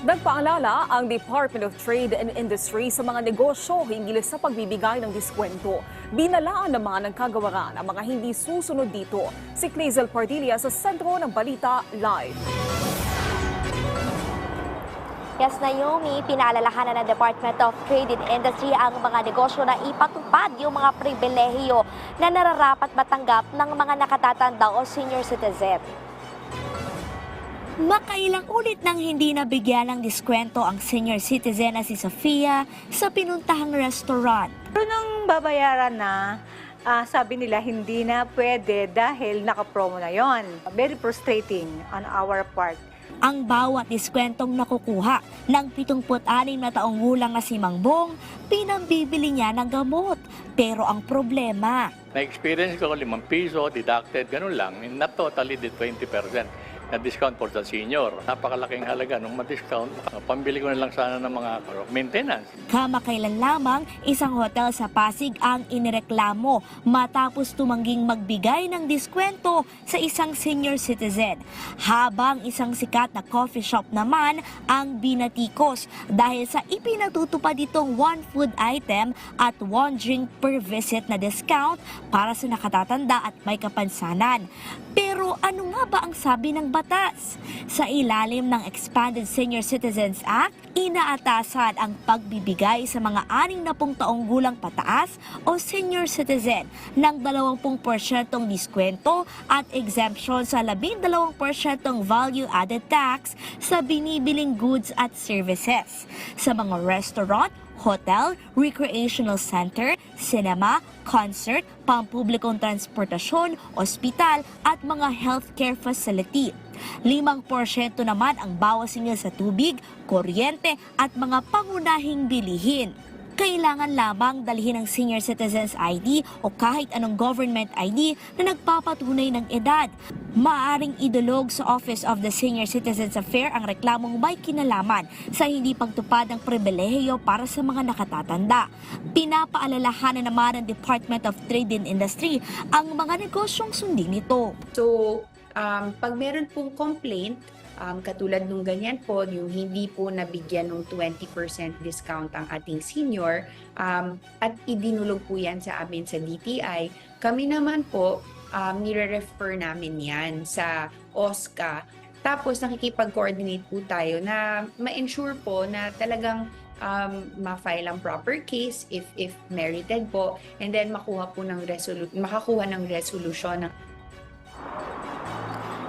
Nagpaalala ang Department of Trade and Industry sa mga negosyo hinggil sa pagbibigay ng diskwento. Binalaan naman ng kagawaran ang mga hindi susunod dito. Si Clazel Pardilla sa sentro ng Balita Live. Yes, Naomi, pinaalalahanan ng Department of Trade and Industry ang mga negosyo na ipatupad yung mga pribilehiyo na nararapat matanggap ng mga nakatatanda o senior citizen. Makailang ulit nang hindi nabigyan ng diskwento ang senior citizen na si Sofia sa pinuntahang restaurant. Pero nung babayaran na, ah, sabi nila hindi na pwede dahil nakapromo na yon. Very frustrating on our part. Ang bawat diskwentong nakukuha ng 76 na taong gulang na si Mang Bong, pinambibili niya ng gamot. Pero ang problema, Na-experience ko 5 piso, deducted, ganun lang. Not totally the 20% na discount for the senior. Napakalaking halaga nung ma-discount. Pambili ko na lang sana ng mga maintenance. kamakailan lamang isang hotel sa Pasig ang inireklamo matapos tumangging magbigay ng diskwento sa isang senior citizen. Habang isang sikat na coffee shop naman ang binatikos dahil sa ipinatutupad itong one food item at one drink per visit na discount para sa nakatatanda at may kapansanan. Pero ano nga ba ang sabi ng batas? Sa ilalim ng Expanded Senior Citizens Act, inaatasan ang pagbibigay sa mga 60 taong gulang pataas o senior citizen ng 20% diskwento at exemption sa 12% value-added tax sa binibiling goods at services sa mga restaurant, hotel, recreational center, cinema, concert, pampublikong transportasyon, ospital at mga healthcare facility. 5% naman ang bawas nila sa tubig, kuryente at mga pangunahing bilihin. Kailangan lamang dalhin ng Senior Citizens ID o kahit anong government ID na nagpapatunay ng edad. Maaring idulog sa Office of the Senior Citizens Affairs ang reklamong may kinalaman sa hindi pagtupad ng pribilehiyo para sa mga nakatatanda. Pinapaalalahanan naman ng Department of Trade and Industry ang mga negosyong sundin ito. So, um, pag meron pong complaint, um, katulad nung ganyan po, yung hindi po nabigyan ng 20% discount ang ating senior, um, at idinulog po yan sa amin sa DTI, kami naman po, um, nire-refer namin yan sa OSCA. Tapos nakikipag-coordinate po tayo na ma-ensure po na talagang um, ma-file ang proper case if if merited po and then makuha po ng resolu- makakuha ng resolution ng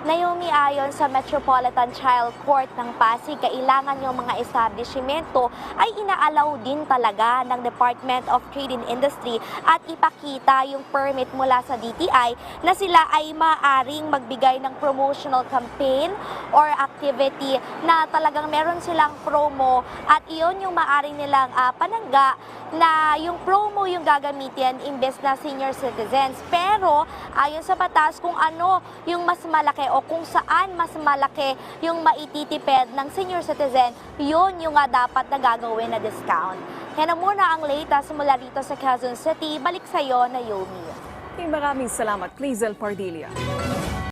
Naomi ayon sa Metropolitan Child Court ng Pasig, kailangan yung mga establishmento ay inaalaw din talaga ng Department of Trade and Industry at ipakita yung permit mula sa DTI na sila ay maaring magbigay ng promotional campaign or activity na talagang meron silang promo at iyon yung maaring nilang ah, panangga na yung promo yung gagamitin imbes na senior citizens. Pero ayon sa batas kung ano yung mas malaki o kung saan mas malaki yung maititipid ng senior citizen, yun yung nga dapat na gagawin na discount. Yan na muna ang latest mula rito sa Quezon City. Balik sa'yo, Naomi. Maraming salamat, Clazel Pardilla.